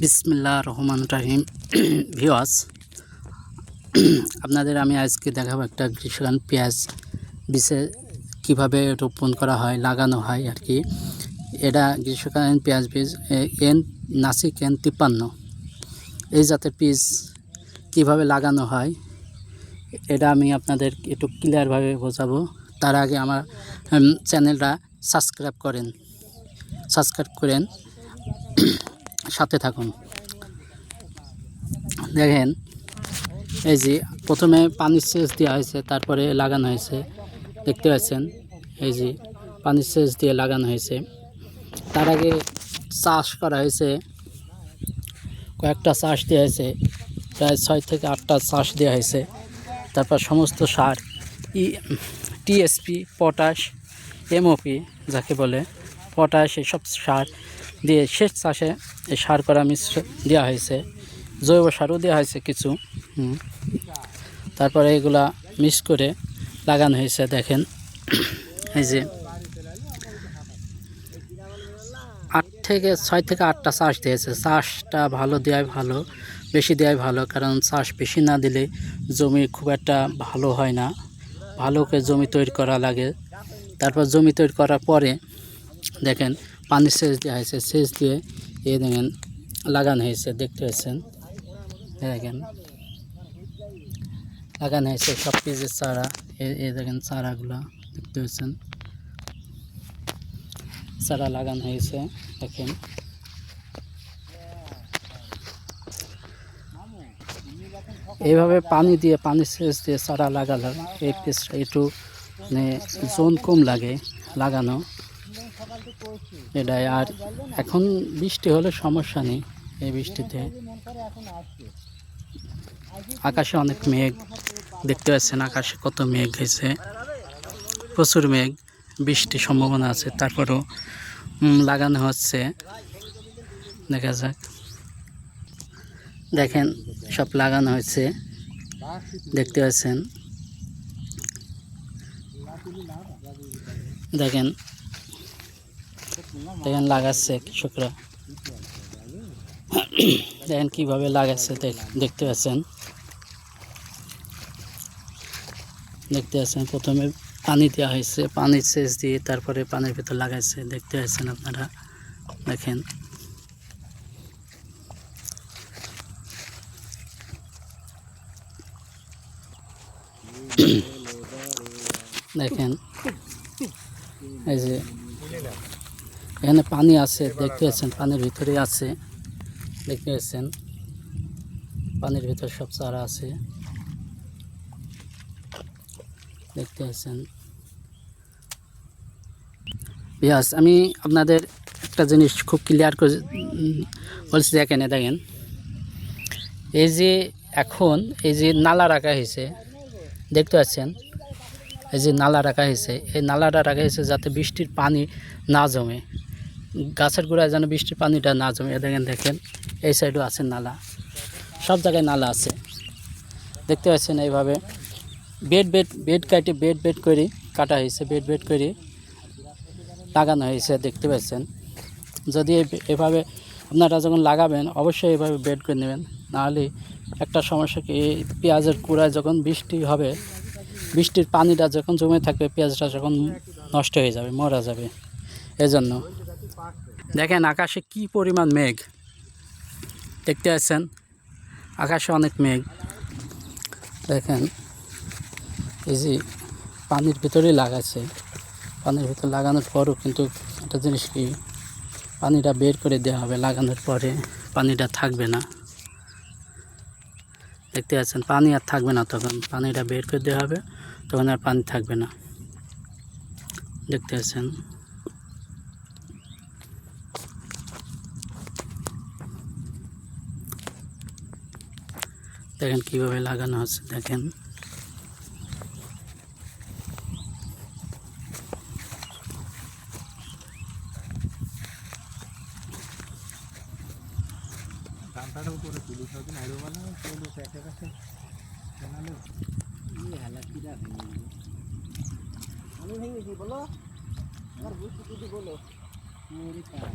বিসমিল্লা রহমান রাহিম। ভিওয়াস আপনাদের আমি আজকে দেখাবো একটা গ্রীষ্মকালীন পেঁয়াজ বিষে কীভাবে রোপণ করা হয়, লাগানো হয় আর কি। এটা গ্রীষ্মকালীন পেঁয়াজ বীজ এন, নাসিক এন তিপ্পান্ন। এই জাতের বীজ কীভাবে লাগানো হয়, এটা আমি আপনাদের একটু ক্লিয়ারভাবে বোঝাবো। তার আগে আমার চ্যানেলটা সাবস্ক্রাইব করেন সাবস্ক্রাইব করেন। সাথে থাকুন। দেখেন, এই যে প্রথমে পানির সেচ দেওয়া হয়েছে, তারপরে লাগানো হয়েছে। দেখতে পাচ্ছেন, এই যে পানির সেচ দিয়ে লাগানো হয়েছে। তার আগে চাষ করা হয়েছে, কয়েকটা চাষ দেওয়া হয়েছে, প্রায় ছয় থেকে আটটা চাষ দেওয়া হয়েছে। তারপর সমস্ত সার, ই, টিএসপি, পটাশ, এমওপি, যাকে বলে পটাশ, এসব সার দিয়ে শেষ চাষে এই সার করা মিশ্র দেওয়া হয়েছে। জৈব সারও দেওয়া হয়েছে কিছু তারপরে এগুলা মিক্স করে লাগানো হয়েছে, দেখেন। এই যে আট থেকে ছয় থেকে আটটা চাষ দিয়েছে। চাষটা ভালো দেওয়াই ভালো, বেশি দেওয়াই ভালো, কারণ চাষ বেশি না দিলে জমি খুব একটা ভালো হয় না। ভালো করে জমি তৈরি করা লাগে। তারপর জমি তৈরি করার পরে দেখেন পানি সেচ দেওয়া হয়েছে, সেচ দিয়ে এ দেখেন লাগানো হয়েছে, দেখতে পাচ্ছেন? দেখেন, লাগানো হয়েছে সব পিসের চারা, এ- দেখেন চারাগুলো, দেখতে পাচ্ছেন? চারা লাগানো হয়েছে, দেখেন। এইভাবে পানি দিয়ে পানি সেচ দিয়ে চারা লাগালে এই পিসটা একটু মানে জোন কম লাগে লাগানো। এটাই। আর এখন বৃষ্টি হলে সমস্যা নেই এই বৃষ্টিতে। আকাশে অনেক মেঘ। দেখতে পাচ্ছেন আকাশে কত মেঘ হয়েছে। প্রচুর মেঘ। বৃষ্টির সম্ভাবনা আছে। তারপরেও লাগানো হচ্ছে। দেখা যাক। দেখেন, সব লাগানো হয়েছে। দেখতে পাচ্ছেন। দেখেন দেখেন লাগাচ্ছে কৃষকরা। দেখেন কীভাবে লাগাচ্ছে দেখ- দেখতে পাচ্ছেন? দেখতে পাচ্ছেন, প্রথমে পানি দেওয়া হয়েছে, পানি সেচ দিয়ে তারপরে পানির ভিতর লাগাইছে দেখতে পাচ্ছেন আপনারা? দেখেন। দেখেন, এই যে এখানে পানি আছে, দেখতে পাচ্ছেন, পানির ভিতরে আছে, দেখতে পাচ্ছেন, পানির ভিতরে সব চারা আছে, দেখতে পাচ্ছেন। ইয়াস আমি আপনাদের একটা জিনিস খুব ক্লিয়ার করে বলছি, দেখেন দেখেন। এই যে এখন, এই যে নালা রাখা হয়েছে, দেখতে পাচ্ছেন? এই যে নালা রাখা হয়েছে, এই নালাটা রাখা হয়েছে যাতে বৃষ্টির পানি না জমে। গাছের গোড়ায় যেন বৃষ্টির পানিটা না জমে, দেখেন দেখেন, এই সাইডও আছে নালা। সব জায়গায় নালা আছে। দেখতে পাচ্ছেন এইভাবে বেড বেড বেড কাটে, বেড বেড করে কাটা হয়েছে, বেড বেড করে লাগানো হয়েছে, দেখতে পাচ্ছেন। যদি এভাবে আপনারা যখন লাগাবেন, অবশ্যই এভাবে বেড করে নেবেন। নাহলে একটা সমস্যা কি পেঁয়াজের কুড়ায় যখন বৃষ্টি হবে, বৃষ্টির পানিটা যখন জমে থাকবে, পেঁয়াজটা যখন নষ্ট হয়ে যাবে, মরা যাবে। এজন্য দেখেন আকাশে কি পরিমাণ মেঘ দেখতে আছেন আকাশে অনেক মেঘ। দেখেন, এই যে পানির ভিতরেই লাগাচ্ছে। পানির ভিতর লাগানোর পরও কিন্তু একটা জিনিস কি, পানিটা বের করে দেওয়া হবে লাগানোর পরে। পানিটা থাকবে না। দেখতে পাচ্ছেন, পানি আর থাকবে না তখন। পানিটা বের করে দেওয়া হবে, তখন আর পানি থাকবে না। দেখতে পাচ্ছেন দেখেন কিভাবে লাগানো হচ্ছে দেখেন কান্তাটা উপরে তুলি সব নাইরো বানা তুলি প্যাকে প্যাকে জানালে ই হালা কিরা ভেঙে গেল আমি ভেঙেছি বলো আমার বুঝতে বলো ওরে কাজ